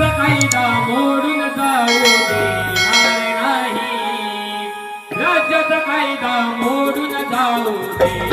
काही मोडून जाऊ देणार नाही. राज्याचा कायदा मोडून जाऊ दे.